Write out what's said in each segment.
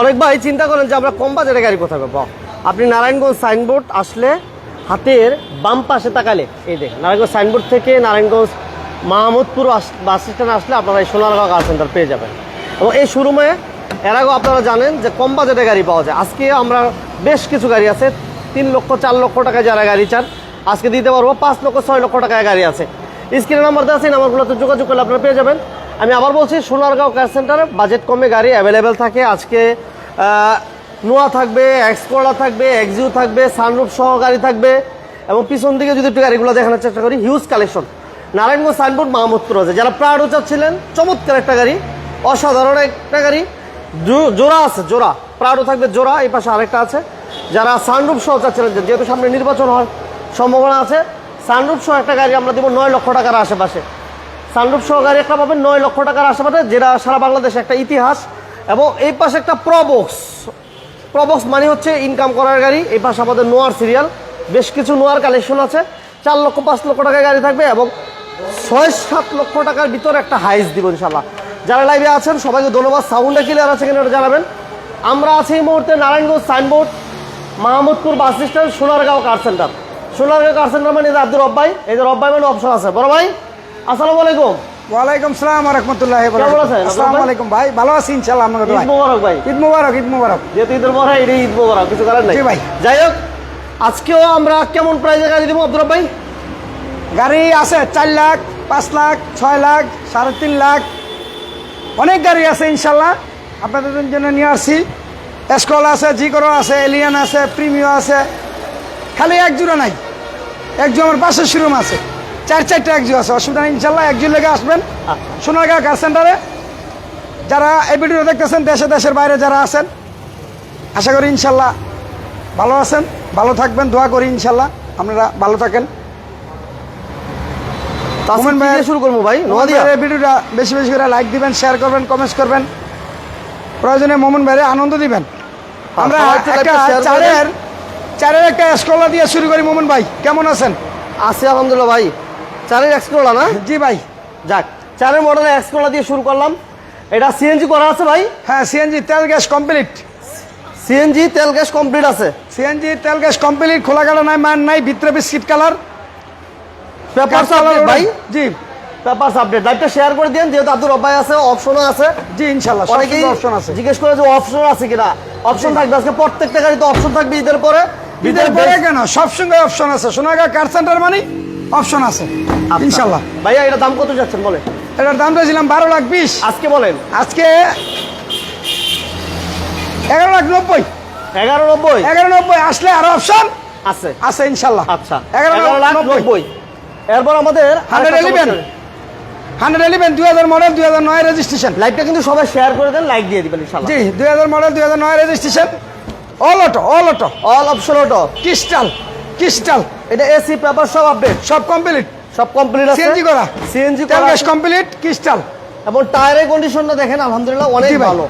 অনেক ভাই চিন্তা করেন যে আমরা কম বাজারে গাড়ি কোথায় পাবো। আপনি নারায়ণগঞ্জ সাইনবোর্ড আসলে হাতের বাম পাশে তাকালে, এই দেখ নারায়ণগঞ্জ সাইনবোর্ড থেকে নারায়ণগঞ্জ মাহমুদপুর বাস স্ট্যান্ডে আসলে আপনারা এই সোনারগাঁও কার সেন্টার পেয়ে যাবেন। এবং এই শোরুমে, এর আগেও আপনারা জানেন যে কম বাজেটে গাড়ি পাওয়া যায়। আজকে আমরা বেশ কিছু গাড়ি আছে, তিন লক্ষ, চার লক্ষ টাকায় যারা গাড়ি চান, আজকে দিতে পারব পাঁচ লক্ষ, ছয় লক্ষ টাকায় গাড়ি আছে। স্ক্রিনে নাম্বার দেওয়া আছে নাম্বারগুলোতে যোগাযোগ করলে আপনারা পেয়ে যাবেন। আমি আবার বলছি, সোনারগাঁও কার সেন্টারে বাজেট কমে, গাড়ি অ্যাভেলেবেল থাকে। আজকে নোয়া থাকবে এক্সকোলা থাকবে এক্সিউ থাকবে সানরুফ সহ গাড়ি থাকবে। এবং পিছন দিকে যদি একটু গাড়িগুলো দেখানোর চেষ্টা করি huge collection Narayanganj Signboard Mahmudpur আছে। যারা প্রাড়ো চাচ্ছিলেন, চমৎকার একটা গাড়ি, অসাধারণ একটা গাড়ি। জোড়া আছে, জোড়া। প্রাড়ো থাকবে জোড়া, এই পাশে আরেকটা আছে। যারা সানরুফ সহ চাচ্ছিলেন, যেহেতু সামনে নির্বাচন হওয়ার সম্ভাবনা আছে সানরুফ সহ একটা গাড়ি আমরা দেবো নয় লক্ষ টাকার আশেপাশে। সানরুফ সহ গাড়ি একটা পাবেন নয় লক্ষ টাকার আশেপাশে, যেটা সারা বাংলাদেশে একটা ইতিহাস। এবং এই পাশে একটা প্রবক্স প্রবক্স মানে হচ্ছে ইনকাম করার গাড়ি, এই পাশে আমাদের নোয়ার সিরিয়াল বেশ কিছু নোয়ার কালেকশন আছে। চার লক্ষ, পাঁচ লক্ষ টাকার গাড়ি থাকবে এবং ছয়, সাত লক্ষ টাকার ভিতরে একটা হাইস দিব ইনশাল্লাহ যারা লাইভে আছেন, সবাইকে ধন্যবাদ। সাউন্ডে ক্লিয়ার আছে কিনা জানাবেন। আমরা আছি এই মুহূর্তে Narayanganj Signboard Mahmudpur bus stand Sonargaon car centre Sonargaon car centre মানে আব্দুর রব্বাই এই যে রব্বাই মানে অপশন আছে। বড় ভাই? আসসালামু আলাইকুম। ওয়ালাইকুম সালাম রহমতুল্লাহ কেমন আছেন? আসসালামু আলাইকুম ভাই ভালো আছি ইনশাআল্লাহ আমাকে ঈদ মোবারক ভাই। ঈদ মুবারক ঈদ মুবারক। যেহেতু ঈদের পরে এটাই ঈদ মোবারক কিছু করার নাই। ভাই। যাই হোক আজকেও আমরা কেমন প্রাইজে গাড়ি দিব আব্দুর ভাই? গাড়ি আছে চার লাখ পাঁচ লাখ ছয় লাখ সাড়ে তিন লাখ। অনেক গাড়ি আছে ইনশাল্লাহ আপনাদের জন্য নিয়ে আসছি। এসকল আছে জিকরো আছে এলিয়ান আছে প্রিমিও আছে। খালি এক জোড়া নাই। এক জো আমার পাশের শোরুম আছে। চার চারটা এক জো আছে অসুবিধা নেই ইনশাল্লাহ এক জো লেগে আসবেন। সোনারগাঁও কার সেন্টারে যারা এই ভিডিও দেখতেছেন দেশে দেশের বাইরে যারা আছেন আশা করি ইনশাল্লাহ ভালো আছেন ভালো থাকবেন দোয়া করি ইনশাল্লাহ আপনারা ভালো থাকেন। তো আজকে মোমেন ভাই- শুরু করব ভাই? এই ভিডিওটা বেশি বেশি করে লাইক দিবেন শেয়ার করবেন কমেন্টস করবেন। প্রয়োজনে মোমন ভাইরে আনন্দ দিবেন। আমরা share করে চারের চারের একটা স্কলা দিয়ে শুরু করি মোমন ভাই কেমন আছেন? আছে আলহামদুলিল্লাহ ভাই। চারের এক্সকোলা না? জি ভাই। যাক চারের মডেলের এক্সকোলা দিয়ে শুরু করলাম। এটা সিএনজি করা আছে ভাই? হ্যাঁ সিএনজি তেল গ্যাস কমপ্লিট সিএনজি তেল গ্যাস কমপ্লিট আছে। সিএনজি তেল গ্যাস কমপ্লিট খোলা কালার নাই মান নাই ভিতরে বিস্কিট কালার। পেপার আপডেট ভাই? জি। পেপার আপডেট লাইভটা শেয়ার করে দিন যেহেতু আব্দুর রব্বাই আছে অপশনও আছে। জি ইনশাল্লাহ অনেকেই অপশন আছে। জিজ্ঞেস করে যে অপশন আছে কিনা? অপশন থাকবে। আজকে প্রত্যেকটা গাড়িতে অপশন থাকবে ঈদের পরে। ঈদের পরে কেন? সবসঙ্গে অপশন আছে। সোনাগা কার সেন্টার মানে অপশন আছে আচ্ছা। ইনশাল্লাহ। ভাইয়া এটা দাম কত যাচ্ছেন বলে এটার দাম দিয়েছিলাম বারো লাখ বিশ। আজকে বলেন। আজকে এগারো লাখ নব্বই। এগারো নব্বই? এগারো নব্বই আসলে আরও অপশন আছে। আছে ইনশাল্লাহ। আচ্ছা। এগারো লাখ নব্বই। এরপর আমাদের হান্ড্রেড এলিভেন হান্ড্রেড এলিভেন দুই হাজার মডেল দুই হাজার নয় রেজিস্ট্রেশন লাইভটা কিন্তু সবাই শেয়ার করে দেন লাইক দিয়ে দিবেন ইনশাআল্লাহ জি দুই হাজার মডেল দুই হাজার নয় registration all auto all auto all option auto crystal crystal এটা এসি পেপার সব আপডেট সব কমপ্লিট সব কমপ্লিট আছে। সিএনজি করা। সিএনজি করা। গ্যাস কমপ্লিট ক্রিস্টাল এবং টায়ারের কন্ডিশনটা দেখেন আলহামদুলিল্লাহ অনেক ভালো।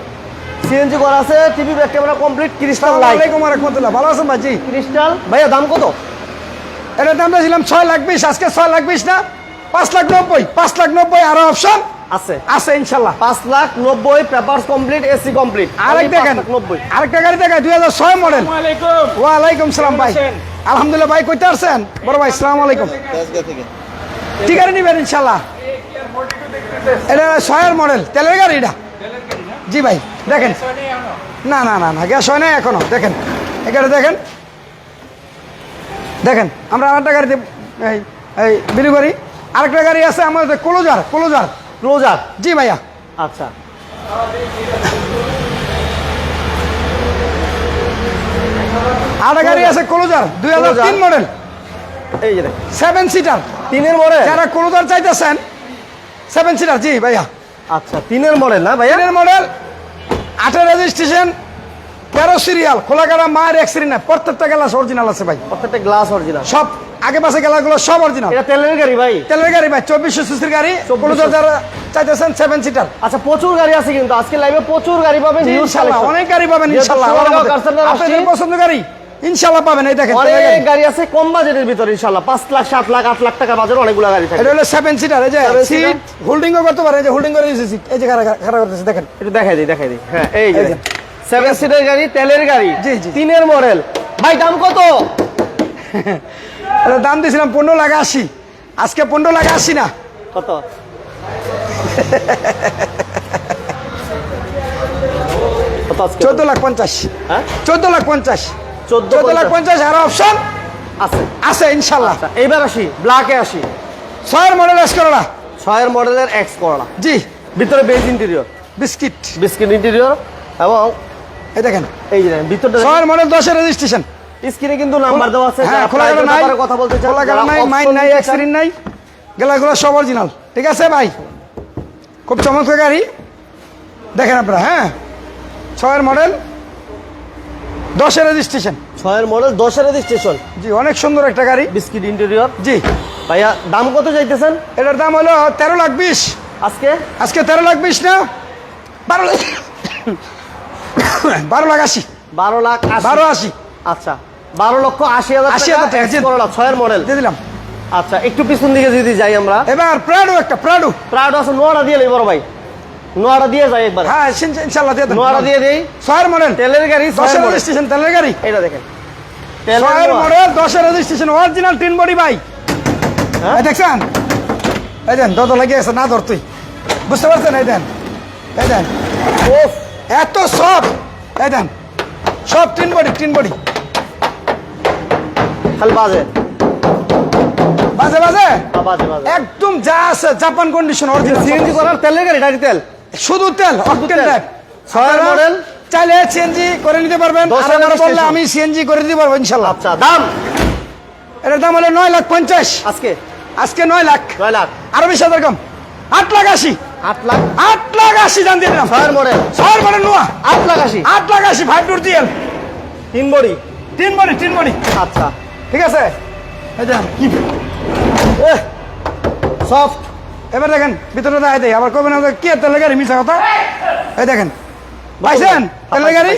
সিএনজি করা আছে TV back camera complete crystal light আলাইকুম রহমতুল্লাহ। ভালো আছেন ভাই জি ক্রিস্টাল ভাইয়া দাম কত? এটার দাম দিয়েছিলাম ছয় লাখ বিশ। আজকে ছয় লাখ বিশ না? পাঁচ লাখ নব্বই। পাঁচ লাখ নব্বই আরও অপশন আছে। আছে ইনশাল্লাহ। পাঁচ লাখ নব্বই পেপারস কমপ্লিট এসি কমপ্লিট আরেক দেখেন। নব্বই। আরেকটা গাড়ি দেখেন দুই হাজার ছয় মডেল ওয়ালাইকুম সালাম ভাই। আলহামদুলিল্লাহ ভাই কইতে আসছেন? বড় ভাই সালাম আলাইকুম। ঠিক আছে নিবেন ইনশাল্লাহ এটা ছয়ের মডেল তেলের গাড়ি এটা? জি ভাই দেখেন। না না না না গ্যাস হয় না এখনও দেখেন। এখানে দেখেন। দেখেন আমরা আরেকটা গাড়িতে এই এই বিলি করি। আরেকটা গাড়ি আছে আমাদের ক্লোজার ক্লোজার ক্লোজার জি ভাইয়া। আচ্ছা। আরেকটা গাড়ি আছে ক্লোজার দুই হাজার তিন মডেল এই যে সেভেন সিটার তিনের মডেল যারা ক্লোজার চাইতেছেন সেভেন সিটার জি ভাইয়া। আচ্ছা তিনের মডেল না ভাইয়া? এর মডেল আটের রেজিস্ট্রেশন তেরো সিরিয়াল খোলাকাটা মায়ের এক্সিডেন্ট নাই প্রত্যেকটা গ্লাস অরিজিনাল আছে ভাই। প্রত্যেকটা গ্লাস অরিজিনাল সব আগে পাশে গেলাগুলো সব অরিজিনাল এটা তেলের গাড়ি ভাই। তেলের গাড়ি ভাই চব্বিশশো সিসির গাড়ি 2400 ক্লোজার যারা চাইতেছেন সেভেন সিটার আচ্ছা প্রচুর গাড়ি আছে কিন্তু আজকে লাইভে প্রচুর গাড়ি পাবেন অনেক গাড়ি পাবেন ইনশাল্লাহ। আপনাদের পছন্দ গাড়ি? ইনশাল্লাহ পাবেন এই দেখেন অনেক গাড়ি আছে কম বাজেটের ভিতরে ইনশাল্লাহ পাঁচ লাখ সাত লাখ আট লাখ টাকা বাজারে অনেকগুলো গাড়ি থাকে। এটা হলো সেভেন সিটার এই যে সিট। হোল্ডিংও করতে পারে এই যে হোল্ডিং করে দিয়েছে সিট এই যে খারাপ খারাপ করতেছে দেখেন। একটু দেখাই দিই দেখাই দিই। হ্যাঁ এই যে এই যে। দেখেন। সেভেন সিটের গাড়ি তেলের গাড়ি জি, জি। তিনের মডেল। ভাই দাম কত? এটা দাম দিয়েছিলাম পনেরো লাখ আশি। আজকে পনেরো লাখ আশি না। কত কত? চোদ্দ লাখ পঞ্চাশ। হ্যাঁ? চোদ্দ লাখ পঞ্চাশ। চোদ্দ লাখ পঞ্চাশ। আর অপশন আছে। আছে ইনশাল্লাহ। আচ্ছা এইবার আসি ব্ল্যাকে আসি। ছয়ের মডেল এস করোনা ছয়ের মডেলের এক্স করলা জি। ভিতরে beige interior biscuit biscuit interior এবং এই দেখেন। এই যে দেখেন, ভিতরটা ছয়ের মডেল দশের রেজিস্ট্রেশন স্ক্রিনে কিন্তু নাম্বার দেওয়া আছে হ্যাঁ খোলা গেল নাই। কথা বলতে চান খোলা গেল নাই মাইন নাই চান, নাই। গেলাগুলো সব অরিজিনাল ঠিক আছে ভাই? খুব চমৎকার গাড়ি। দেখেন আপনারা হ্যাঁ? ছয়ের মডেল দশের রেজিস্ট্রেশন ছয়ের মডেল দশের রেজিস্ট্রেশন জি অনেক সুন্দর একটা গাড়ি। বিস্কিট ইন্টেরিয়র জি। ভাইয়া দাম কত চাইতেছেন? এটার দাম হলো তেরো লাখ বিশ। আজকে? আজকে তেরো লাখ বিশ না? বারো লাখ বারো লাখ আশি। বারো লাখ। বারো আশি। আচ্ছা বারো লক্ষ আশি হাজার আশি হাজার টাকা। ছয়ের মডেল দিয়ে দিলাম। আচ্ছা একটু পিছন দিকে যদি যাই আমরা। এবার প্রাডো একটা প্রাডো প্রাউড আছে নোয়াটা দিয়ে বড় ভাই। নোয়াটা দিয়ে যাই একবার। হ্যাঁ ইনশা- ইনশাল্লাহ দিয়ে নোয়াটা দিয়ে দেই। ছয়ের মডেল। তেলের গাড়ি দশের মডেল। রেজিস্ট্রেশন তেলের গাড়ি? এটা দেখেন। ছয়ের। মডেল দশের রেজিস্ট্রেশন অরিজিনাল টিন বডি ভাই হ্যাঁ? এই দেখছেন? এই দেন দত লাগিয়ে আছে না ধর তুই। বুঝতে পারছেন? এই দেন এই দেন। ওফ এত সব। এই দেন সব টিন বডি টিন বডি খালি বাজে। বাজে বাজে? হ্যাঁ, বাজে বাজে। একদম যা আছে জাপান কন্ডিশন অরিজিনাল সিএনজি করার তেলের গাড়ি ডাইরি তেল? শুধু তেল অকটেন মডেল চাইলে সিএনজি করে নিতে পারবেন বললে আমি সিএনজি করে দিতে পারব ইনশাল্লাহ। আচ্ছা দাম? এটার দাম হলো নয় লাখ পঞ্চাশ। আজকে? আজকে নয় লাখ। ছয় লাখ। আরও বিশ হাজার কম। আট লাখ আশি। আট লাখ? আট লাখ আশি জান দিয়ে দিলাম। ছয়ের মডেল ছয়ের মানে নোয়া। আট লাখ আশি? আট লাখ আশি ফাইভ টুর দিয়ে। তিন বড়ি? তিন মনি তিন মনি আচ্ছা। ঠিক আছে? এই দেখেন সফট এবার দেখেন ভিতরে দেখাই দেয় আবার কবে না কি তেলের গাড়ি মিশা কথা? এই দেখেন। পাইছেন? তেলের গাড়ি।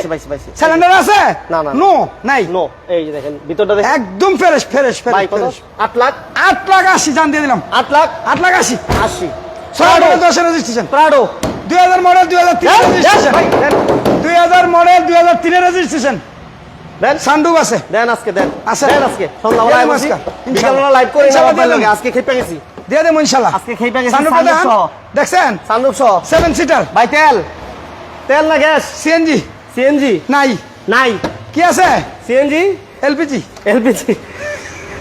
সিলিন্ডার আছে? না, না। নো। নাই। নো এই যে দেখেন ভিতরটা দেখেন। একদম ফ্রেশ ফ্রেশ ফ্রেশ আট লাখ? আট লাখ আশি জান দিয়ে দিলাম। আট লাখ? আট লাখ আশি। আশি। ছয় হাজার রেজিস্ট্রেশন প্রাডো দুই হাজার মডেল দুই হাজার তিনের দেন, দেন, রেজিস্ট্রেশন ভাই, দেন। দুই হাজার মডেল দুই হাজার তিনের রেজিস্ট্রেশন দেন সান্ডুপ আছে। দেন আজকে দেন আছে। দেন আজকে। সন্ধ্যাবেলা লাইভ আজকে। বিকালবেলা লাইভ করে ইনশাআল্লাহ আজকে খেপে গেছি। দিয়ে দেবো ইনশাল্লাহ। আজকে খেপে গেছি সান্ডুপটা সানরুফ দেখছেন? সানরুফ সহ। সেভেন সিটার ভাই তেল। তেল না গ্যাস? সিএনজি সিএনজি নাই। নাই। কি আছে? সিএনজি এলপিজি এলপিজি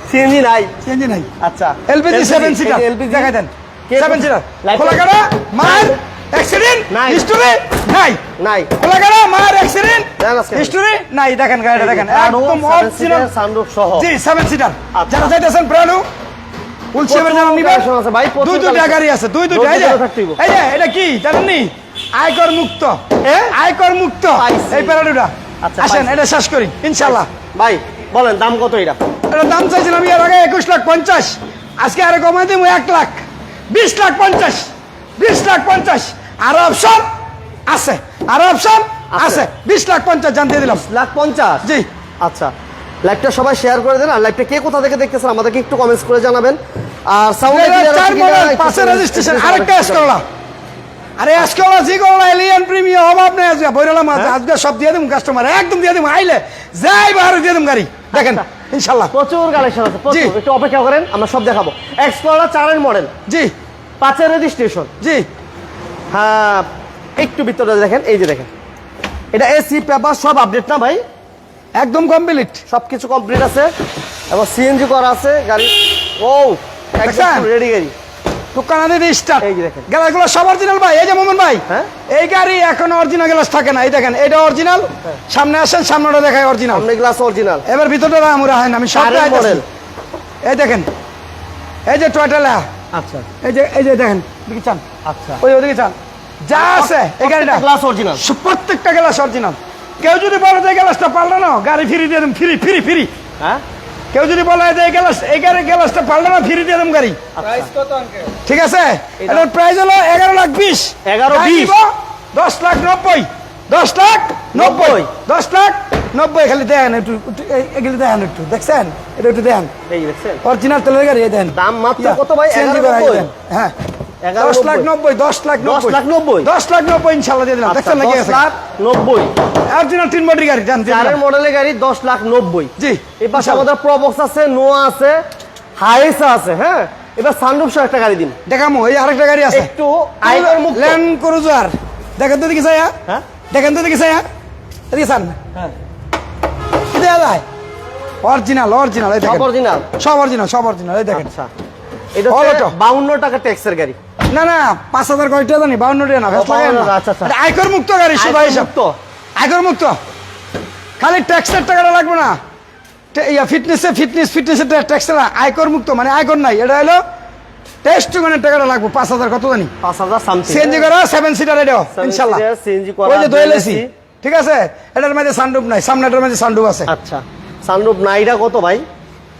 সিএনজি নাই। সিএনজি নাই। আচ্ছা। এলপিজি সেভেন সিটার এলপিজি দেখাই দেন। সেভেন সিটার খোলা কাটা মার? অ্যাক্সিডেন্ট নাই। হিস্টোরি নাই। নাই। খোলা কাটা মার? অ্যাক্সিডেন্ট হিস্টোরি নাই। দেখেন গাড়িটা দেখেন। একদম অরিজিনাল সানরুফ সহ। জি সেভেন সিটার আচ্ছা। যারা চাইতেছেন প্রাণু। উলসেবের যারা নিবেন collection আছে ভাই, প্রচুর দুই দুইটা গাড়ি আছে দুই দুইটা এই যে দুটো থাকতে হইবো। এই যে এটা কি? জানেন নি? আয়কর মুক্ত? আয়কর মুক্ত। এই প্যারাডুটা। আচ্ছা, আসেন এটা শেষ করি ইনশাল্লাহ ভাই বলেন দাম কত এটা? এটা দাম চাইছিলাম এর আগে একুশ লাখ পঞ্চাশ। আজকে আরও কমাই দিব এক লাখ। বিশ লাখ পঞ্চাশ। বিশ লাখ পঞ্চাশ। আরও অপশন আছে। আরও অপশন আছে। বিশ লাখ পঞ্চাশ জান দিয়ে দিলাম লাখ পঞ্চাশ? জি। আচ্ছা। লাইভটা সবাই শেয়ার করে দেন। আর লাইভটা কে কোথা থেকে দেখতেছেন আমাদেরকে একটু কমেন্টস করে জানাবেন। আর সাউন্ড পাঁচের রেজিস্ট্রেশন আরেকটা এস করলা আরে এস করলা জি করলা এলিয়ান প্রিমিয়াম অভাব নেই আজকে বইরালাম আজ- হ্যাঁ? আজকে সব দিয়ে দিম কাস্টমার একদম দিয়ে দিম আইলে যাই বাহারে দিয়ে দিম গাড়ি। দেখেন আচ্ছা। ইনশাল্লাহ। প্রচুর কালেকশন আছে প্রচুর। একটু অপেক্ষা করেন আমরা সব দেখাবো। এক্সপ্লোরার চারের মডেল জি। পাঁচের রেজিস্ট্রেশন জি। হ্যাঁ একটু ভিতরে দেখেন এই যে দেখেন। এটা এসি পেপার সব আপডেট না ভাই? একদম কমপ্লিট সবকিছু কমপ্লিট আছে। এবং সিএনজি করা আছে গাড়ি। ও দেখছেন? রেডি গাড়ি। দোকানে দিয়ে স্টার্ট এই দেখেন। গ্যালাসগুলো সব অরিজিনাল ভাই এই যে মোমন ভাই। হ্যাঁ? এই গাড়ি এখন অরিজিনাল গ্লাস থাকে না এই দেখেন এটা অরিজিনাল সামনে আসেন সামনেটা দেখায় অরিজিনাল সামনে গ্লাস অরিজিনাল এবার ভিতরটা আমরা হয় না আমি সব এই দেখেন এই যে টয়টালা আচ্ছা। এই যে এই যে দেখেন দিকে চান। আচ্ছা। ওই ওদিকে চান। যা আছে এই গাড়িটা। গ্লাস অরিজিনাল প্রত্যেকটা গ্লাস অরিজিনাল কেউ যদি বলে যে গ্লাসটা পাল্টা না গাড়ি ফ্রি দিয়ে দেন ফ্রি ফ্রি ফ্রি। হ্যাঁ? কেউ যদি বলে যে গ্লাস এই গাড়ি গ্লাসটা পাল্টা না ফ্রি দিয়ে দেন গাড়ি। ঠিক আছে? এটার প্রাইস হলো এগারো লাখ বিশ। 11 গাড়ি 20 নিবো দশ লাখ নব্বই। দশ লাখ নব্বই। দশ লাখ নব্বই। খালি দেন একটু এগুলি দেন একটু দেখছেন? এটা একটু দেন। এই দেখছেন? অরিজিনাল তেলের গাড়ি দেন। দাম মাত্র কত ভাই? CNG 11 করা, এই নব্বই? দেন। হ্যাঁ। এগারো দশ লাখ নব্বই। দশ লাখ দশ লাখ নব্বই? দশ লাখ নব্বই ইনশাল্লাহ দিয়ে দিলাম। আচ্ছা, দেখছেন নাকি দশ লাখ নব্বই। অরিজিনাল তিন বডি গাড়ি জান চারের মডেলের গাড়ি দশ লাখ নব্বই। জি এই পাশে আমাদের প্রবক্স আছে নোয়া আছে হাইসা আছে হ্যাঁ? এবার সানরুফ সহ একটা গাড়ি দিন। দেখামো এই আরেকটা গাড়ি আছে। একটু আইকর মুক্ত। ল্যান্ড ক্রুজার দেখেন তো দেখি চাইয়া হ্যাঁ? দেখেন তো দেখি চাইয়া এদিকে চান হ্যাঁ। দেওয়া যায় অরিজিনাল অরিজিনাল এই সব দেখেন অরিজিনাল সব অরিজিনাল সব অরিজিনাল এই দেখেন। আচ্ছা। এটা টাকা ট্যাক্সের গাড়ি। না না পাঁচ হাজার কয়টা জানি বাউন্ন টাকা না ভেস্ট লাগাই না। 52 আচ্ছা, আচ্ছা। আয়কর মুক্ত গাড়ি শুধু আয়কর মুক্ত। আয়কর মুক্ত। খালি ট্যাক্সের টাকাটা লাগবে না। ইয়া ফিটনেসে ফিটনেস ফিটনেসের ট্যাক্সটা না আয়কর মুক্ত মানে আয়কর নাই এটা হলো টেস্ট মানে টাকাটা লাগবে পাঁচ হাজার কত জানি। পাঁচ হাজার সিএনজি করা সেভেন সিটার এটাও ইনশাল্লাহ। সিএনজি করা ওই যে ঠিক আছে? এটার মধ্যে সানরুফ নাই সামনেটার মধ্যে সানরুফ আছে। আচ্ছা। সানরুফ নাইডা কত ভাই?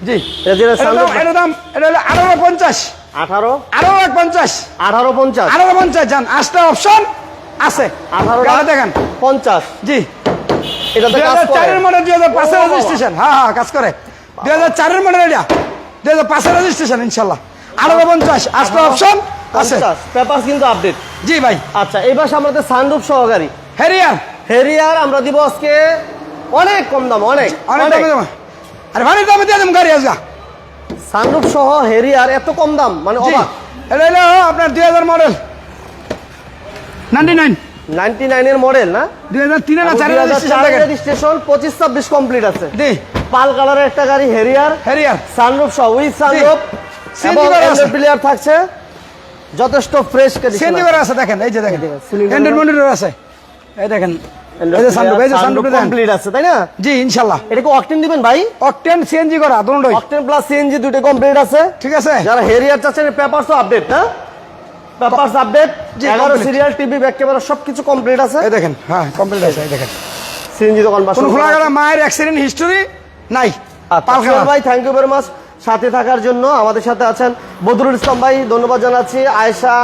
জি। এটা এটা এটা দাম এটা হলো আঠারো পঞ্চাশ। আঠারো? আঠারো লাখ পঞ্চাশ। আঠারো পঞ্চাশ। আঠারো পঞ্চাশ যান আসটা অপশন আছে। আঠারো দেখেন। পঞ্চাশ। জি। এটা দুই হাজার চারের মডেল দুই হাজার পাঁচের রেজিস্ট্রেশন হ্যাঁ হ্যাঁ কাজ করে। দুই হাজার চারের মডেল এটা। দুই হাজার পাঁচের রেজিস্ট্রেশন ইনশাল্লাহ। আঠারো পঞ্চাশ আসটা অপশন আছে। পেপার কিন্তু আপডেট জি ভাই। আচ্ছা এবার আমাদের সহকারী। হেরিয়ার হেরিয়ার আমরা দিব আজকে অনেক কম দাম অনেক। অনেক দামে দামে। আরে ভারী দামে দিয়ে দেবো গাড়ি আজকা। সানরুফ সহ হেরিয়ার এত কম দাম মানে অবাক। এটা হলো আপনার দুই হাজার মডেল নাইনটি নাইন নাইনটি নাইনের মডেল না দুই হাজার তিনের রেজিস্ট্রেশন পঁচিশ ছাব্বিশ কমপ্লিট আছে। জি। পাল কালারের একটা গাড়ি হেরিয়ার হেরিয়ার সানরুফ সহ উইথ সানরুফ। প্লেয়ার থাকছে। যথেষ্ট ফ্রেশ সিএনজি করে আছে। দেখেন এই যে দেখেন। হ্যান্ডেল মনিটর আছে। এই দেখেন ঠিক আছে। যারা হেরিয়ার চাচ্ছেন আপডেট না? Papers update. Serial TV back camera সবকিছু কমপ্লিট আছে। এই দেখেন হ্যাঁ কমপ্লিট আছে এই দেখেন। সিএনজি তো কনভার্সন খোলা গেলা মায়ের অ্যাক্সিডেন্ট হিস্টোরি নাই। আচ্ছা, পালখানা ভাই থ্যাংক ইউ ভেরি মাচ সাথে থাকার জন্য আমাদের সাথে আছেন বদরুল ইসলাম ভাই ধন্যবাদ জানাচ্ছি। আয়েশা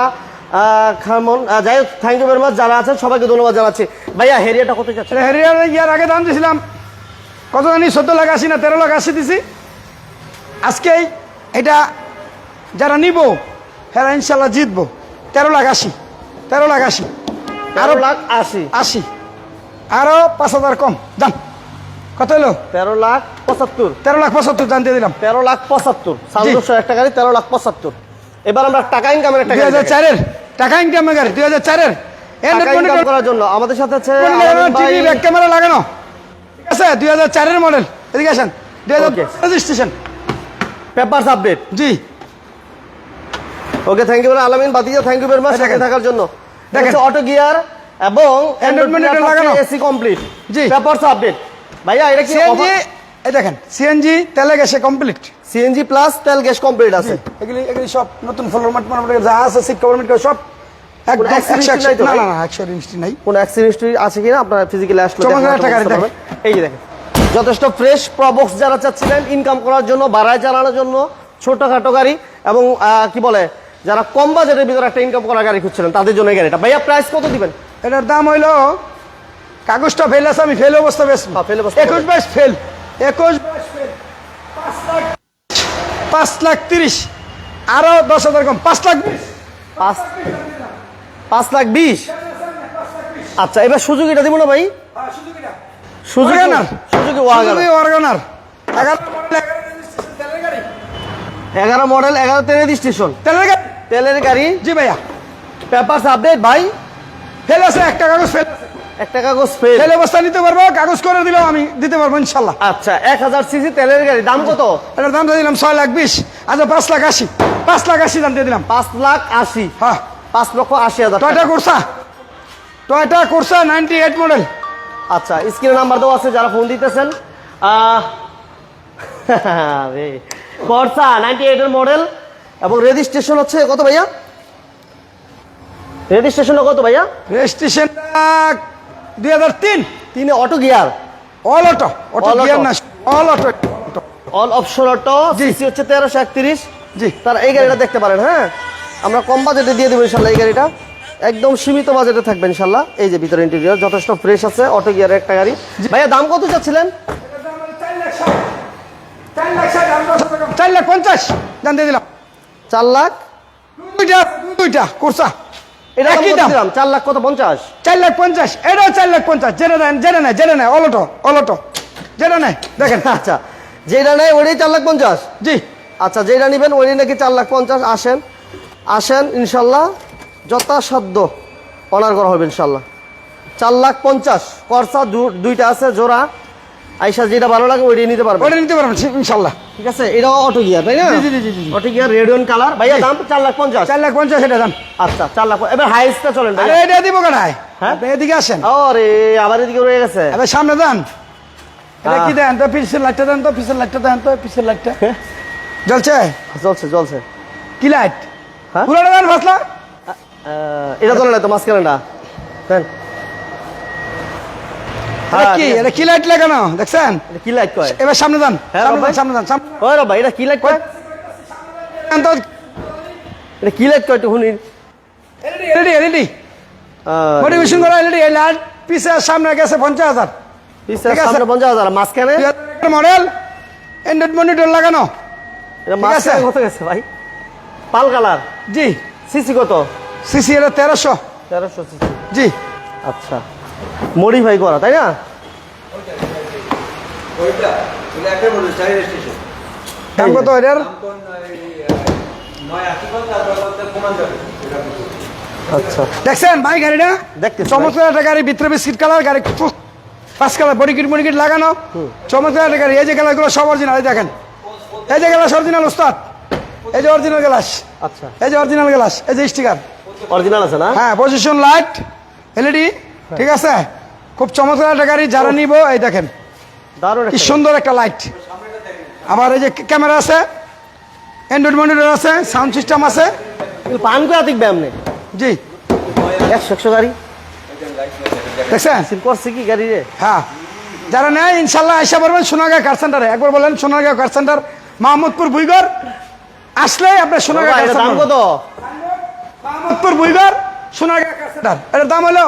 খামন যাই হোক থ্যাংক ইউ ভেরি মাচ যারা আছেন সবাইকে ধন্যবাদ জানাচ্ছি। ভাইয়া হেরিয়াটা কত যাচ্ছে? এটা হেরিয়ার ইয়ার আগে দাম দিয়েছিলাম কত জানি চোদ্দ লাখ আশি না তেরো লাখ আশি দিছি। আজকেই এটা যারা নিব হেরা ইনশাল্লাহ জিতবো। তেরো লাখ আশি তেরো লাখ আশি। তেরো লাখ আশি। আশি। আরও পাঁচ হাজার কম। দাম কত হলো? তেরো লাখ পঁচাত্তর। তেরো লাখ পঁচাত্তর দাম দিয়ে দিলাম। তেরো লাখ পঁচাত্তর। সামদর্শ একটা গাড়ি তেরো লাখ পঁচাত্তর। এবার আমরা টাকা ইনকামের একটা দুই গাড়ি হাজার দেখাই। চারের টাকা ইনকামের গাড়ি দুই হাজার চারের টাকা করার জন্য আমাদের সাথে আছে টিভি ব্যাক ক্যামেরা লাগানো ঠিক আছে দুই হাজার চারের মডেল এদিকে আসেন. রেজিস্ট্রেশন পেপারস আপডেট জি ওকে থ্যাংক ইউ আলামিন বাতিজা থ্যাংক ইউ ভেরি মাচ সাথে থাকার জন্য দেখেন। অটো গিয়ার এবং Android monitor লাগানো। এসি কমপ্লিট জি। পেপারস আপডেট ভাইয়া এটা কি এই দেখেন সিএনজি তেলে গেছে কমপ্লিট সিএনজি প্লাস তেল গ্যাস কমপ্লিট আছে। এগুলি এগুলি সব নতুন ফলোর মাঠ যা আছে সিট কভার মিট সব একদম কোনো accident একশো একশো নাই তো না না না একশো ইঞ্চি নাই। কোন অ্যাক্সিডেন্ট আছে কিনা? আপনারা ফিজিক্যালি আসলে চমৎকার দেখার একটা গাড়ি ব্যবস্থা দেখেন। করবেন। এই যে দেখেন যথেষ্ট ফ্রেশ প্রবক্স যারা চাচ্ছিলেন ইনকাম করার জন্য বাড়ায় চালানোর জন্য ছোটখাটো গাড়ি এবং কি বলে যারা কম বাজেটের ভিতরে একটা ইনকাম করা গাড়ি খুঁজছিলেন তাদের জন্য গাড়িটা। ভাইয়া প্রাইস কত দিবেন? এটার দাম হইল কাগজটা ফেল আছে আমি ফেল অবস্থা বেশ হ্যাঁ, fail অবস্থা একুশ বাইশ ফেল একুশ পাঁচ লাখ তিরিশ আরও দশ হাজার কম পাঁচ লাখ বিশ। পাঁচ পাঁচ লাখ বিশ? আচ্ছা এবার সুযোগিটা দিব না ভাই? সুযোগ। সুযোগি ওয়াগানার এগারো মডেল এগারো তেলের এগারো তেলের গাড়ি। তেলের গাড়ি? জি ভাইয়া। পেপারস আপডেট ভাই। ফেল আছে একটা কাগজ ফেল একটা কাগজ ফেল ফেল অবস্থা নিতে পারব কাগজ করে দিলেও আমি দিতে পারব ইনশাল্লাহ। আচ্ছা এক হাজার সিসি তেলের গাড়ি দাম কত? এটার দাম দিলাম ছয় লাখ বিশ আচ্ছা পাঁচ লাখ আশি পাঁচ লাখ আশি দাম দিয়ে দিলাম। পাঁচ লাখ আশি। হ্যাঁ। পাঁচ লক্ষ আশি হাজার Toyota. Corsa? Toyota Corsa ninety eight model. আচ্ছা স্ক্রিনে নাম্বার দেওয়া আছে যারা ফোন দিতেছেন। কর্সা নাইনটি এইটের মডেল। এবং রেজিস্ট্রেশন হচ্ছে কত ভাইয়া? রেজিস্ট্রেশন কত ভাইয়া? রেজিস্ট্রেশন দুই হাজার তিন। তিনে auto gear. All auto auto gear না all auto all option auto. CC হচ্ছে তেরোশো একত্রিশ। জি। তারা এই গাড়িটা দেখতে পারেন হ্যাঁ? আমরা কম বাজেটে দিয়ে দেবো ইনশাল্লাহ এই গাড়িটা। একদম সীমিত বাজেটে থাকবে ইনশাল্লাহ। এই যে ভিতরে ইন্টেরিয়র যথেষ্ট ফ্রেশ আছে অটো গিয়ারের একটা গাড়ি। ভাইয়া দাম কত চাচ্ছিলেন? চার লাখ পঞ্চাশ। দিয়ে দিলাম। চার লাখ? দুইটা দুইটা কোর্সা। এটা একই দাম। চার লাখ কত পঞ্চাশ? চার লাখ পঞ্চাশ এটাও চার লাখ পঞ্চাশ। জেনে নেন জেনে নেয় জেনে নেয় অলটো অলটো। জেনে নেয় দেখেন। আচ্ছা যেটা ওইটাই চার লাখ পঞ্চাশ? জি। আচ্ছা যেটা নেবেন নাকি চার লাখ পঞ্চাশ? আসেন আসেন ইনশাল্লাহ যথাসাধ্য অনার করা হবে ইনশাল্লাহ। চার লাখ পঞ্চাশ করসা দু- দুইটা আছে জোড়া। আইসা যেটা ভালো লাগে ওইটাই নিতে পারবেন ওটা নিতে পারবেন ইনশাল্লাহ। ঠিক আছে? এটাও অটো গিয়ার তাই না? জি। অটো গিয়ার রেডিয়ন কালার ভাইয়া দাম চার লাখ পঞ্চাশ। চার লাখ পঞ্চাশ এটা দাম। আচ্ছা চার লাখ এবার হাইস্টটা চলেন এটা দিব কেনায় হ্যাঁ? এদিকে আসেন। আরে আবার এদিকে রয়ে গেছে। এবার সামনে দেন। এটা কি দেন? তো পিসের লাইটটা দেন তো পিসের লাইটটা দেন তো পিসের লাইটটা। জ্বলছে? চলছে চলছে কি লাইট হ্যাঁ? পুরোটা দেন ফাসলা এটা চলে না তো মাঝখানেটা। দেন। এটা হ্যাঁ, কি? এটা কি লাইট লাগানো? দেখছেন? কি লাইট কয়? এবার সামনে দেন হ্যাঁ, সামনে রে ভাই এটা কি লাইট কয়? এটা কি লাইট কয় শুনি। এলইডি এলইডি মোটিভেশন করা এলইডি লাইট পিসের সামনে গেছে পঞ্চাশ হাজার। সামনে পঞ্চাশ হাজার মাঝখানে? মডেল অ্যান্ড্রয়েড মনিটর লাগানো। এটা মাঝখানে কত গেছে ভাই? Pearl colour. জি। সিসি কত? সিসি এটা তেরোশো। তেরোশো সিসি। জি। আচ্ছা। মডিফাই করা তাই না? দাম কত এটার? আচ্ছা। দেখছেন ভাই গাড়িটা? চমৎকার একটা গাড়ি ভিতরে বিস্কিট কালার গাড়ি পাঁচ কালার লাগানো। চমৎকার একটা গাড়ি। এই যে সব অরিজিনাল দেখেন। এই যে গ্লাস অরিজিনাল উস্তাদ এই যে অরিজিনাল গ্লাস। আচ্ছা। এই যে অরিজিনাল গ্লাস এই যে স্টিকার অরিজিনাল আছে না? হ্যাঁ পজিশন লাইট এলইডি ঠিক আছে? খুব চমৎকার একটা গাড়ি যারা নিব এই দেখেন। কি সুন্দর একটা লাইট আবার এই যে ক্যামেরা আছে অ্যান্ড্রয়েড মনিটর আছে সাউন্ড সিস্টেম আছে। পান করে ব্যায়াম নেই জি। একশো একশো গাড়ি। দেখছেন? করছে কি গাড়ি রে? হ্যাঁ। যারা নেয় ইনশাল্লাহ পারবেন কার সেন্টারে একবার বলেন কার সেন্টার মাহমুদপুর বুইগর আসলে আপনার কার সেন্টার মাহমুদপুর বুইগর কার সেন্টার এটার দাম হলো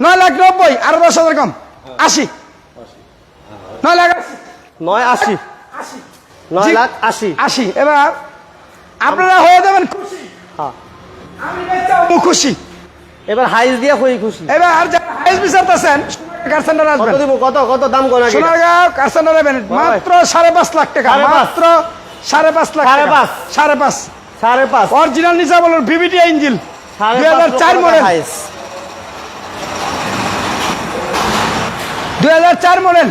নয় লাখ নব্বই আরও দশ হাজার কম। আশি। নয় লাখ নয় আশি। নয় লাখ আশি। আশি। এবার আপনারা হয়ে যাবেন খুশি। হ্যাঁ। আমি খুশি। এবার হাইস দিয়ে খুবই খুশি। এবার আর হাইস বিচারতেছেন কার সেন্টার আসবেন? দিব? কত? কত দাম কোন আগে? সোনারগাঁও কারসান্ডা নেবেন? মাত্র সাড়ে পাঁচ লাখ টাকা। মাত্র সাড়ে পাঁচ লাখ সাড়ে টাকা। পাঁচ। সাড়ে পাঁচ। সাড়ে পাঁচ। অরিজিনাল সাড়ে দুই হাজার চার মডেল হাইস দুই হাজার চার মডেল।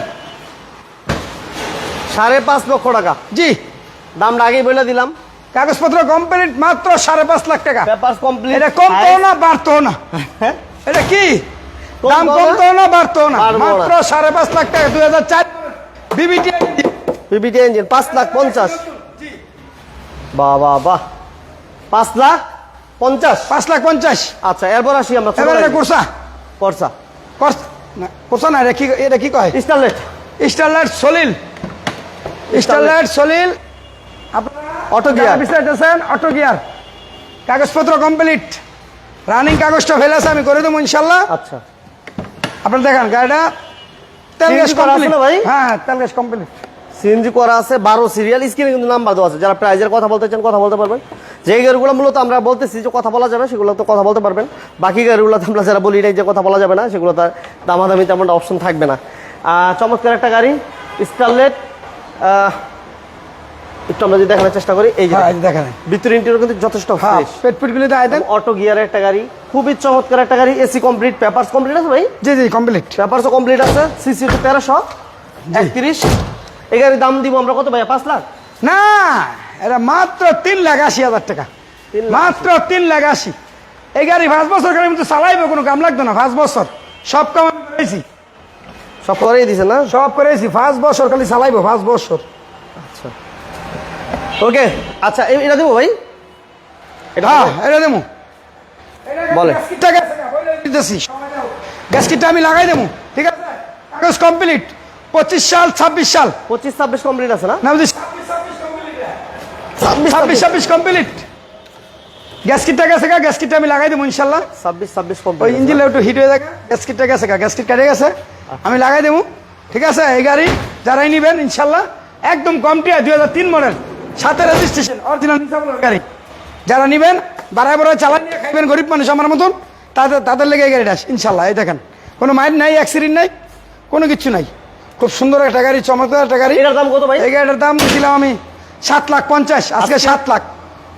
সাড়ে পাঁচ লক্ষ টাকা। জি। দামটা আগেই বলে দিলাম। কাগজপত্র কমপ্লিট মাত্র সাড়ে পাঁচ লাখ টাকা। পেপার কমপ্লিট এটা কমতো না বাড়তো না। এটা কি? দাম কম কমতো না বাড়তো না। মাত্র সাড়ে পাঁচ লাখ টাকা দুই হাজার চার। বিবিটি পিপিটি ইঞ্জিন পাঁচ লাখ পঞ্চাশ। বাহ বাহ। বাহ পাঁচ লাখ পঞ্চাশ? পাঁচ লাখ পঞ্চাশ। আচ্ছা এরপর আসি আমরা। এবার কোর্সা। করসা। কোর্স- না, না এটা কি এটা কি কয়? স্টারলাইট। সলিল। স্টারলাইট সলিল। Auto gear. বিচারতেছেন auto gear. কাগজপত্র কমপ্লিট রানিং কাগজটা ফেলে আছে আমি করে দেবো ইনশাল্লাহ। আচ্ছা। আপনার দেখেন গাড়িটা। তেল গ্যাস করা আছে কমপ্লিট ভাই? হ্যাঁ তেল গ্যাস কমপ্লিট সিএনজি করা আছে বারো সিরিয়াল স্ক্রিনে কিন্তু নাম্বার দেওয়া আছে। যারা প্রাইজের কথা বলতে চান কথা বলতে পারবেন। যে গাড়িগুলো মূলত আমরা বলতেছি যে কথা বলা যাবে সেগুলো তো কথা বলতে পারবেন। বাকি গাড়িগুলোতে আমরা যারা বলি নাই যে কথা বলা যাবে না সেগুলো তার দামাদামি তেমন অপশন থাকবে না। চমৎকার একটা গাড়ি স্টারলেট একটু আমরা যদি দেখানোর চেষ্টা করি এই যে হ্যাঁ দেখেন ভিতরে ইন্টেরিয়র কিন্তু যথেষ্ট হ্যাঁ ফ্রেশ পেট পেটগুলি দেয় দেন। অটো গিয়ারের একটা গাড়ি খুবই চমৎকার একটা গাড়ি এসি কমপ্লিট পেপারস কমপ্লিট আছে ভাই? জি জি কমপ্লিট পেপারসও কমপ্লিট আছে সিসি হচ্ছে তেরোশো একত্রিশ। এই গাড়ির দাম দিব আমরা কত ভাইয়া পাঁচ লাখ? না এটা মাত্র তিন লাখ আশি হাজার টাকা। মাত্র তিন লাখ আশি। এই গাড়ি পাঁচ বছর গাড়ি কিন্তু চালাইবে কোনো কাম লাগতো না পাঁচ বছর। সব কাম আমি করেছি। সব করেই দিছে না? সব করেছি পাঁচ বছর খালি চালাইবো পাঁচ বছর। আচ্ছা। ওকে আচ্ছা এটা দেবো ভাই? এটা হ্যাঁ? এটা দেবো। বলে। গ্যাসকিটটা আমি লাগাই দেবো ঠিক আছে? কাগজ কমপ্লিট পঁচিশ সাল ছাব্বিশ সাল। পঁচিশ ছাব্বিশ কমপ্লিট আছে না? ছাব্বিশ ছাব্বিশ ছাব্বিশ কমপ্লিট গ্যাসকিটটা গেছে গা গ্যাসকিটটা আমি লাগাই দেবো ইনশাল্লাহ। ছাব্বিশ ছাব্বিশ ওই কমপ্লিট ইঞ্জিন একটু হিট হয়ে থাকে গ্যাসকিটটা গেছে গা গ্যাসকিট কাটে গেছে। আমি লাগাই দেবো। ঠিক আছে এই গাড়ি যারাই নিবেন ইনশাল্লাহ একদম কমটি দুই হাজার তিন মডেল সাথে রেজিস্ট্রেশন অরিজিনাল গাড়ি। যারা নিবেন বাড়ায় বাড়ায় চালাই নিয়ে খাইবেন গরিব মানুষ আমার মতন তাদের তাদের লেগে এই গাড়িটা ইনশাল্লাহ। এই দেখেন কোনো মাইন্ড নাই অ্যাক্সিডেন্ট নাই কোনো কিছু নাই। খুব সুন্দর একটা গাড়ি চমৎকার একটা গাড়ি। এটার দাম কত ভাই? এই গাড়িটার দাম দিলাম আমি সাত লাখ পঞ্চাশ আজকে? সাত লাখ।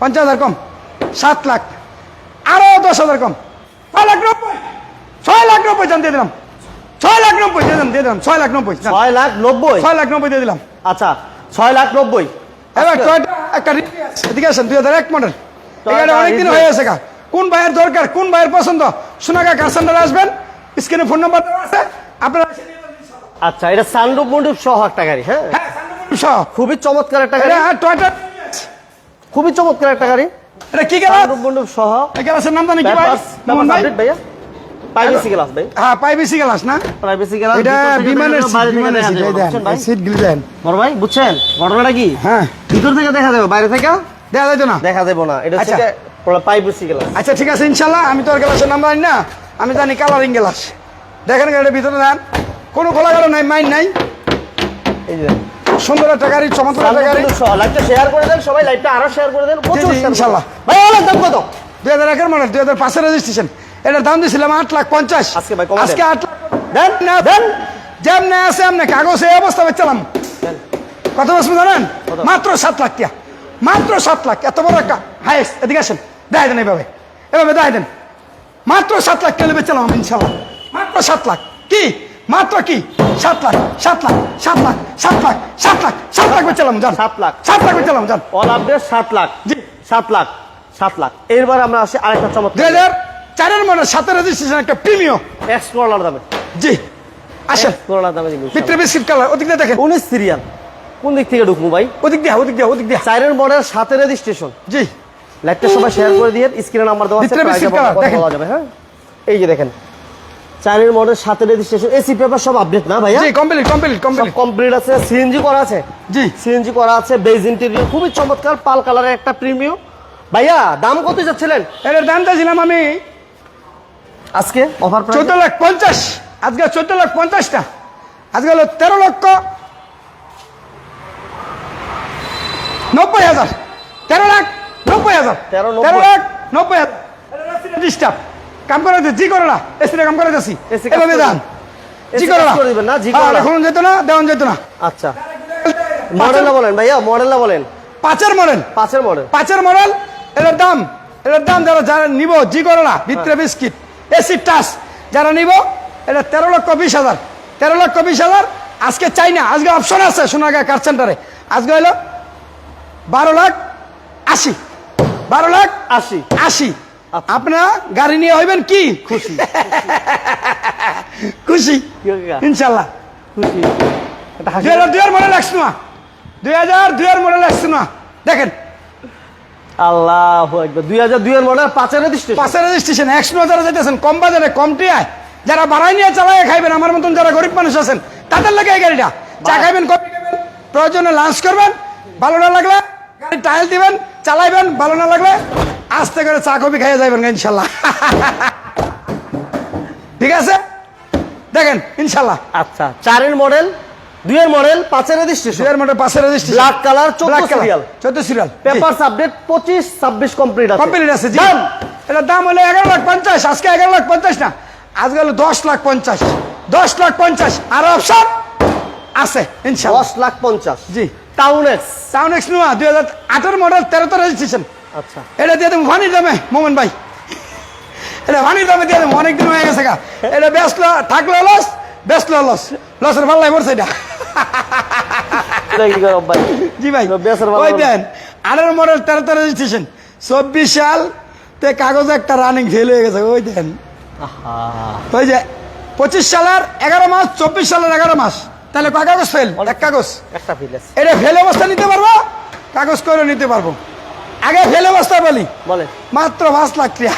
পঞ্চাশ হাজার কম। সাত লাখ। আরও দশ হাজার কম। ছয় লাখ নব্বই। ছয় লাখ নব্বই দিয়ে দিলাম। ছয় লাখ নব্বই দিয়ে দিলাম দিয়ে দিলাম। ছয় লাখ নব্বই ছয় লাখ নব্বই? ছয় লাখ নব্বই দিয়ে দিলাম। আচ্ছা ছয় লাখ নব্বই। এবার টয়টা একটা। এদিকে আসেন দুই হাজার এক মডেল গাড়ি অনেকদিন হয়ে গেছে গা। কোন ভাইয়ের দরকার কোন ভাইয়ের পছন্দ? সোনাগা কার সেন্টারে আসবেন। স্ক্রিনে ফোন নাম্বার দেওয়া আছে। আপনারা। আচ্ছা এটা সানরুফ মন্ডুপ সহ একটা গাড়ি হ্যাঁ? হ্যাঁ সহ। খুবই চমৎকার একটা গাড়ি। এটা টয়টা খুবই চমৎকার একটা গাড়ি। এটা কি গেল সানরুফ সহ। এই গ্লাসের নাম জানি কি ভাই? ভাই আপডেট ভাইয়া। প্রাইভেসি গ্লাস ভাই। হ্যাঁ পাইবিসি গ্লাস না? প্রাইভেসি গ্লাস এটা বিমানের বিমানের সিট ভাই? সিট বড় ভাই বুঝছেন? ঘটনাটা কি? হ্যাঁ। ভিতর থেকে দেখা যাবে বাইরে থেকে? দেখা যাইতো না। দেখা দেবো না। এটা। হচ্ছে প্রাইভেসি গ্লাস আচ্ছা ঠিক আছে ইনশাল্লাহ। আমি তো আর গ্লাসের নাম জানি না আমি জানি কালারিং গ্লাস দেখেন গাড়ির ভিতরে দেন। কোনো খোলা নাই মাইন নাই। এই যে সুন্দর একটা গাড়ি চমৎকার একটা গাড়ি। লাইভটা শেয়ার করে দেন সবাই লাইভটা আরও শেয়ার করে দেন প্রচুর। ইনশাল্লাহ। ভাই অনেক দাম কত? দুই হাজার একের মডেল দুই হাজার পাঁচের রেজিস্ট্রেশন এটার দাম দিয়েছিলাম আট লাখ পঞ্চাশ। আজকে ভাই আজকে আট লাখ দেন না দেন। যেমন আছে এমনি কাগজ অবস্থা বেচলাম। কত বসবো জানেন মাত্র সাত লাখ টাকা মাত্র সাত লাখ। এত বড় একটা হাইস্ট এদিকে আসেন। দেখাই দেন এভাবে। এভাবে দেখাই দেন। মাত্র সাত লাখ টাকা বেচলাম ইনশাল্লাহ। মাত্র সাত লাখ। কি? মাত্র কি? সাত লাখ সাত লাখ সাত লাখ সাত লাখ সাত লাখ সাত লাখ বেচলাম জান। সাত লাখ। সাত লাখ বেচলাম জান। অল আপডেট সাত লাখ। জি। সাত লাখ সাত লাখ। এরবার আমরা আসি আরেকটা দুই চমৎকার হাজার চারের মডেল সাতের রেজিস্ট্রেশন একটা প্রিমিয়াম এক্স করলার দামে। জি। আসেন। করলার দামে ভিতরে বিস্কিট কালার ওদিক দিয়ে দেখেন। উনিশ সিরিয়াল কোন দিক থেকে ঢুকবো ভাই? ওদিক দিয়ে ওদিক দিয়ে ওদিক দিয়ে। চাইরের মডেল সাথে রেজিস্ট্রেশন জি। লাইভটা সবাই শেয়ার করে দিয়ে স্ক্রিনে নাম্বার দেওয়া আছে দেখেন। যাবে হ্যাঁ? এই যে দেখেন চাইরের মডেল সাথে রেজিস্ট্রেশন এসি পেপার সব আপডেট না ভাইয়া? জি কমপ্লিট কমপ্লিট সব কমপ্লিট কমপ্লিট আছে সিএনজি করা আছে? জি। সিএনজি করা আছে বেজ ইন্টেরিয়র খুবই চমৎকার পাল কালারের একটা প্রিমিয়াম ভাইয়া দাম কত যাচ্ছিলেন? এটার দাম চাইছিলাম আমি আজকে অফার প্রাইস চোদ্দ লাখ পঞ্চাশ। আজকে চোদ্দ লাখ পঞ্চাশটা। আজকে হলো তেরো লক্ষ নব্বই হাজার। তেরো লাখ নব্বই হাজার। তেরো নব্বই। তেরো লাখ নব্বই হাজার। ডিস্টার্ব কাম করে জি করো না। এসিটা কাম করে কাজ এভাবে করে দান জি করো না। করে দিবেন না, জি হ্যাঁ, করো না। এখন যেত না দেওয়ান যেত না। আচ্ছা। মডেল মডেলটা বলেন ভাইয়া মডেল মডেলটা বলেন। পাঁচের মডেল। পাঁচের মডেল। পাঁচের মডেল এটার দাম এটার দাম যারা যারা নিব জি করলা ভিতরে বিস্কিট এসি টাচ যারা নিব এটা তেরো লক্ষ বিশ হাজার। তেরো লক্ষ বিশ হাজার। আজকে চাই না আজকে অপশন আছে সোনাগা কার সেন্টারে। আজকে হলো বারো লাখ আশি। বারো লাখ আশি। আশি। আপনারা গাড়ি নিয়ে হইবেন কি? খুশি। খুশি। ইনশাল্লাহ। খুশি। দুই হাজার মডেল একশো না। দুই হাজার দুইয়ের মডেল একশো না। দেখেন। আল্লাহ একবার দুই হাজার দুই মডেল পাঁচের রেজিস্ট্রেশন একশো যারা যেতেছেন কম বাজারে কম টিয়ায়। যারা বাড়াই নিয়ে চালায় খাইবেন আমার মতন যারা গরিব মানুষ আছেন তাদের লাগে এই গাড়িটা। চা খাইবেন কফি খাবেন প্রয়োজনে লাঞ্চ করবেন ভালো না লাগলে গাড়ি টাইল দিবেন চালাইবেন ভালো না লাগলে আস্তে করে চা কফি খাইয়ে যাবেন ইনশাল্লাহ। ঠিক আছে? দেখেন ইনশাল্লাহ। আচ্ছা চারের মডেল দুইয়ের মডেল পাঁচের রেজিস্ট্রেশন দুইয়ের মধ্যে পাশের রেজিস্ট্রেশন ব্ল্যাক কালার চোদ্দ সিরিয়াল চোদ্দ সিরিয়াল পেপারস আপডেট পঁচিশ ছাব্বিশ কমপ্লিট আছে। কমপ্লিট আছে জি? এটার দাম হলো এগারো লাখ পঞ্চাশ আজকে এগারো লাখ পঞ্চাশ না আজকে হলো দশ লাখ পঞ্চাশ। দশ লাখ পঞ্চাশ। আর অপশন আছে ইনশাল্লাহ। দশ লাখ পঞ্চাশ। জি। TownAce TownAce Noah দুই হাজার আঠেরো মডেল তেরোতে রেজিস্ট্রেশন আচ্ছা। এটা দিয়ে দেবো ভানির দামে মোমন ভাই। এটা ভানির দামে দিয়ে দেবো অনেকদিন হয়ে গেছে গা। এটা বেসলো থাকল লস বেসলো লস। লসের পড়ছে এটা। জি ভাই ওই দেন আঠারো মডেল তেরোতে রেজিস্ট্রেশন চব্বিশ সাল তে কাগজে একটা রানিং ফেল হয়ে গেছে ওই দেন। ওই যে পঁচিশ সালের এগারো মাস চব্বিশ সালের এগারো মাস। তাহলে কয় কাগজ ফেল এক কাগজ। একটা ফিল এটা ফেল অবস্থা নিতে পারব? কাগজ করে নিতে পারব। আগে ফেল অবস্থা বলি বলে মাত্র পাঁচ লাখ টাকা।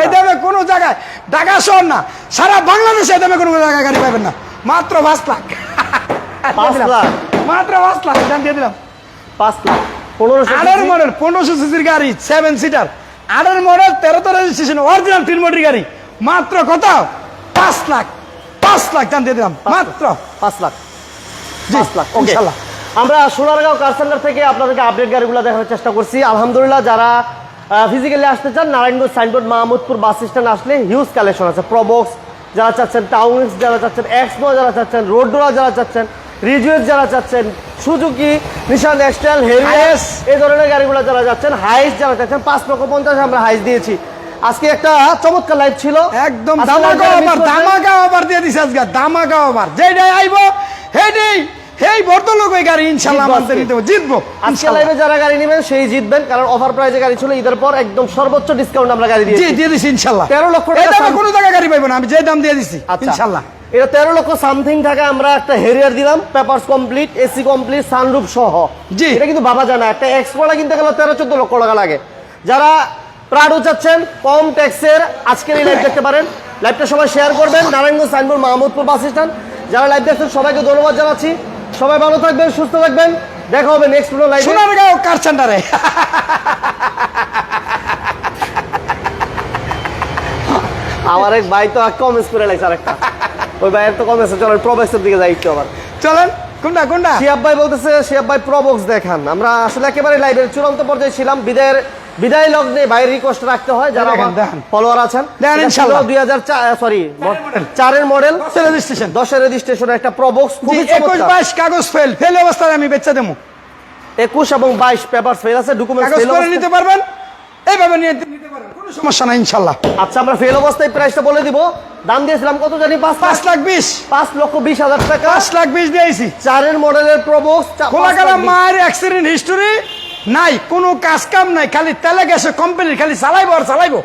এই। দামে কোনো জায়গায়। ঢাকা শহর না সারা বাংলাদেশে এই দামে কোনো জায়গায় গাড়ি পাবেন না। মাত্র পাঁচ লাখ? মাত্র পাঁচ লাখ। দাম দিয়ে দিলাম। পাঁচ লাখ। পনেরোশো আঠারো মডেল পনেরোশো সিসির গাড়ি সেভেন সিটার আঠারো মডেল তেরোতে রেজিস্ট্রেশন অরিজিনাল তিন মোটর গাড়ি। মাত্র কত? পাঁচ লাখ। পাঁচ লাখ। দাম দিয়ে দিলাম। মাত্র। পাঁচ লাখ। পাঁচ লাখ। ওকে। ইনশাল্লাহ। আমরা সোনারগাঁও কার সেন্টার থেকে আপনাদেরকে আপডেট গাড়িগুলো দেখার চেষ্টা করছি। আলহামদুলিল্লাহ যারা ফিজিক্যালি আসতে চান Narayanganj Signboard Mahmudpur bus stand আসলে হিউজ কালেকশন আছে। প্রবক্স যারা চাচ্ছেন টাউনস যারা চাচ্ছেন এক্সপো যারা চাচ্ছেন রোডরোলা যারা চাচ্ছেন রিজুয়েট যারা চাচ্ছেন সুজুকি নিশান এক্সটাইল হেভিএস এই ধরনের গাড়িগুলো যারা যাচ্ছেন হাইস যারা চাচ্ছেন পাঁচ লক্ষ পঞ্চাশ আমরা হাইস দিয়েছি। আজকে একটা চমৎকার লাইভ ছিল। একদম দামাকা অফার। দামাকা অফার দিয়ে দিছে আজকে দামাকা অফার যেটাই আইব হেডেই হেই ভদ্রলোক ওই গাড়ি ইনশাল্লাহ জিতবো আমাদের নিতে জিতবো আজকে। লাইভে যারা গাড়ি নেবেন সেই জিতবেন কারণ অফার প্রাইজে গাড়ি ছিল ঈদের পর একদম সর্বোচ্চ ডিসকাউন্ট আমরা গাড়ি জি দিয়েছি। দিয়ে দিছি ইনশাল্লাহ। 13 লক্ষ টাকা এই কোনো জায়গায় গাড়ি পাইবো না আমি যে দাম দিয়ে দিছি আচ্ছা। ইনশাল্লাহ। এটা তেরো লক্ষ সামথিং টাকা আমরা একটা হেরিয়ার দিলাম papers complete AC complete sunroof সহ। জি। এটা কিন্তু বাবা জানা একটা এক্সপোর্টা কিনতে গেলে তেরো চোদ্দ লক্ষ টাকা লাগে। যারা প্রাডো চাচ্ছেন কম ট্যাক্সের আজকের এই লাইভ দেখতে পারেন। লাইভটা সবাই শেয়ার করবেন। Narayanganj Signboard Mahmudpur bus stand. যারা লাইভ দেখছেন সবাইকে ধন্যবাদ জানাচ্ছি। সবাই ভালো থাকবেন সুস্থ থাকবেন। দেখা হবে নেক্সট কোনো লাইভে সোনারগাঁও কার সেন্টারে আমার এক ভাই তো কমেন্টস করে লাগছে আরেকটা। ওই ভাইয়ের তো কমেন্টস চলো প্রবেশের দিকে যাই একটু আবার। চলেন কোনটা কোনটা শিয়াব ভাই বলতেছে শিয়াব ভাই প্রবক্স দেখান। আমরা আসলে একেবারে লাইভের চূড়ান্ত পর্যায়ে ছিলাম। বিদায়ের বিদায় লগ্নে ভাইয়ের রিকোয়েস্ট রাখতে হয় যারা। ফলোয়ার আছেন। দুই হাজার সরি চারের মডেল রেজিস্ট্রেশন দশের রেজিস্ট্রেশন একটা প্রবক্স খুবই চমৎকার। বাইশ কাগজ ফেল ফেল অবস্থায় আমি বেচে দেবো। একুশ এবং বাইশ পেপার ফেল আছে ডকুমেন্টস ফেল করে নিতে পারবেন? এইভাবে নিয়ে নিতে পারবেন। কোনো সমস্যা নাই ইনশাল্লাহ। আচ্ছা আমরা ফেল অবস্থায় প্রাইসটা বলে দিব। দাম দিয়েছিলাম কত জানি? পাঁচ পাঁচ লাখ বিশ। পাঁচ লক্ষ বিশ হাজার টাকা। পাঁচ লাখ বিশ দিয়েছি। চারের মডেলের প্রবক্স খোলা গেল মায়ের অ্যাক্সিডেন্ট হিস্টোরি নাই কোনো কাজ কাম নাই খালি তেলে গেছে কোম্পানির খালি চালাইবো আর চালাইবো।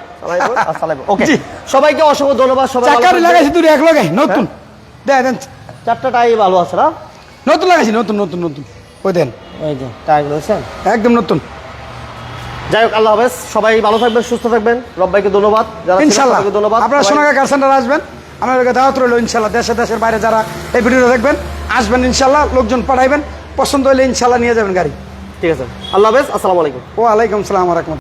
ওকে জি। সবাইকে অসংখ্য ধন্যবাদ সবাই লাগাইছি দুটো এক লাগাই নতুন। দেন দেন। চারটা টাই ভালো আছে না? নতুন লাগাইছি নতুন নতুন নতুন। ওই দেন। এই যে টাইগুলো একদম নতুন। যাই হোক আল্লাহ হাফেজ সবাই ভালো থাকবেন সুস্থ থাকবেন। রব্বাইকে ধন্যবাদ যারা ইনশাল্লাহ। ধন্যবাদ। আপনারা সোনাগা কার সেন্টার আসবেন। আপনাদেরকে দাওয়াত রইল ইনশাল্লাহ। দেশে দেশের বাইরে যারা এই ভিডিওটা দেখবেন আসবেন ইনশাল্লাহ লোকজন পাঠাইবেন। পছন্দ হলে ইনশাল্লাহ নিয়ে যাবেন গাড়ি। ঠিক আছে আল্লাহ হাফেজ আসসালামু আলাইকুম। ওয়ালাইকুম আসসালাম রহমতুল্লাহ।